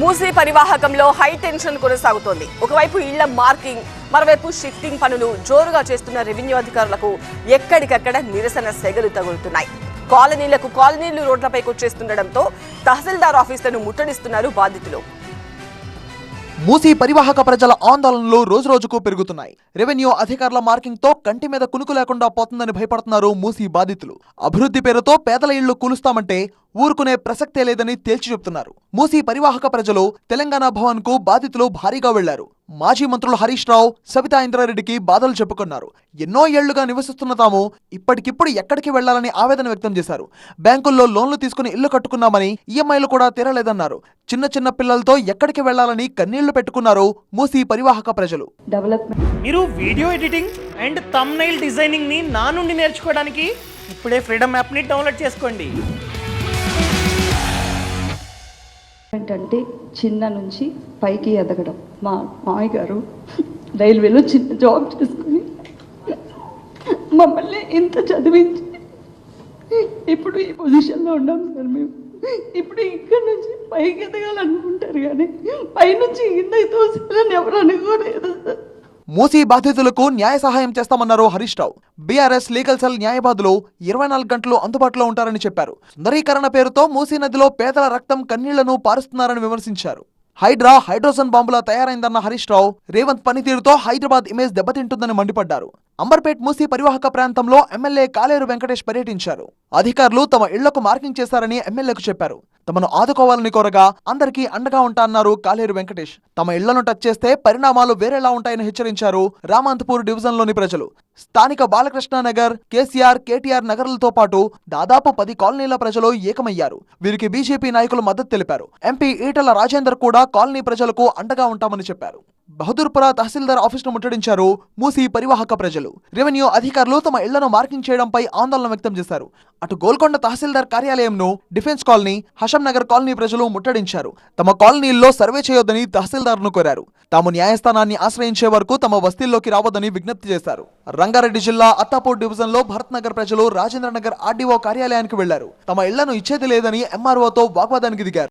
Musi పరివాహకంలో high tension కొనసాగుతోంది. ఒకవైపు ఇళ్ళ మార్కింగ్ మరోవైపు షిఫ్టింగ్ పనులు జోరుగా చేస్తున్న రెవెన్యూ అధికారులకు ఎక్కడికక్కడ నిరసన సెగలు తగులుతున్నాయి. కాలనీలకు కాలనీలు రోడ్లపైకి వచ్చేస్తుండటంతో తహసీల్దార్ ఆఫీసులను ముట్టడిస్తున్నారు బాధితులు. మూసీ పరివాహక ప్రజల ఆందోళనలు రోజురోజుకు పెరుగుతున్నాయి. రెవెన్యూ అధికారుల మార్కింగ్తో కంటి మీద కునుకు లేకుండా పోతుందని భయపడుతున్నారు మూసీ బాధితులు. అభివృద్ధి పేరుతో పేదల ఇళ్ళు కూలుస్తామంటే ఊరుకునే ప్రసక్తే లేదని తేల్చి చెప్తున్నారు. మూసీ పరివాహక ప్రజలు తెలంగాణ భవన్కు బాధితులు భారీగా వెళ్ళారు. మాజీ మంత్రులు హరీష్ రావు సబితా ఇంద్రారెడ్డికి బాధలు చెప్పుకున్నారు. ఎన్నో ఏళ్ళుగా నివసిస్తున్న తాము ఇప్పటికిప్పుడు ఎక్కడికి వెళ్ళాలని ఆవేదన వ్యక్తం చేశారు. బ్యాంకుల్లో లోన్లు తీసుకుని ఇల్లు కట్టుకున్నామని ఈఎంఐలు కూడా తీరలేదన్నారు. చిన్న చిన్న పిల్లలతో ఎక్కడికి వెళ్ళాలని కన్నీళ్ళు పెట్టుకున్నారు మూసీ పరివాహక ప్రజలు. మీరు వీడియో ఎడిటింగ్ అండ్ తమ్నైల్ డిజైనింగ్ని నా నుండి నేర్చుకోవడానికి ఇప్పుడే ఫ్రీడమ్ యాప్ని డౌన్లోడ్ చేసుకోండి. అంటే చిన్న నుంచి పైకి ఎదగడం. మా మామయ్య గారు రైల్వేలో చిన్న జాబ్ చేసుకుని మమ్మల్ని ఇంత చదివించి ఇప్పుడు ఈ పొజిషన్లో ఉన్నాం సార్ మేము. ఇప్పుడు ఇక్కడ నుంచి పైకి ఎదగాలనుకుంటారు కానీ పైనుంచి కిందకి తోసాలని ఎవరు అనుకోలేదు సార్. మూసీ బాధితులకు న్యాయ సహాయం చేస్తామన్నారు Harish Rao. BRS legal cell న్యాయవాదులు ఇరవై నాలుగు గంటలు అందుబాటులో ఉంటారని చెప్పారు. సుందరీకరణ పేరుతో మూసీ నదిలో పేదల రక్తం కన్నీళ్ళను పారుస్తున్నారని విమర్శించారు. హైడ్రా హైడ్రోజన్ బాంబులా తయారైందన్న హరీష్ రావు రేవంత్ పనితీరుతో హైదరాబాద్ ఇమేజ్ దెబ్బతింటుందని మండిపడ్డారు. అంబర్పేట్ మూసీ పరివాహక ప్రాంతంలో ఎమ్మెల్యే కాలేరు వెంకటేష్ పర్యటించారు. అధికారులు తమ ఇళ్ళకు మార్కింగ్ చేశారని ఎమ్మెల్యేకు చెప్పారు. తమను ఆదుకోవాలని కోరగా అందరికీ అండగా ఉంటా అన్నారు కాలేరు వెంకటేష్. తమ ఇళ్ళను టచ్ చేస్తే పరిణామాలు వేరేలా ఉంటాయని హెచ్చరించారు రామాంత్పూర్ డివిజన్లోని ప్రజలు. స్థానిక బాలకృష్ణ నగర్ కేసీఆర్ కేటీఆర్ నగర్లతో పాటు దాదాపు పది కాలనీల ప్రజలు ఏకమయ్యారు. వీరికి బీజేపీ నాయకులు మద్దతు తెలిపారు. ఎంపీ ఈటల రాజేందర్ కూడా కాలనీ ప్రజలకు అండగా ఉంటామని చెప్పారు. బహదూర్పుర తహసీల్దార్ ఆఫీసును ముట్టడించారు మూసీ పరివాహక ప్రజలు. రెవెన్యూ అధికారులు తమ ఇళ్ళను మార్కింగ్ చేయడంపై ఆందోళన వ్యక్తం చేశారు. అటు గోల్కొండ తహసీల్దార్ కార్యాలయంను defence colony Hasham Nagar colony ప్రజలు ముట్టడించారు. తమ కాలనీల్లో సర్వే చేయొద్దని తహసీల్దార్ను కోరారు. తాము న్యాయస్థానాన్ని ఆశ్రయించే వరకు తమ వస్తీల్లోకి రావద్దని విజ్ఞప్తి చేశారు. రంగారెడ్డి జిల్లా అత్తాపూర్ డివిజన్లో భరత్ నగర్ ప్రజలు రాజేంద్ర నగర్ ఆర్డీఓ కార్యాలయానికి వెళ్ళారు. తమ ఇళ్ళను ఇచ్చేది లేదని ఎంఆర్ఓతో వాగ్వాదానికి దిగారు.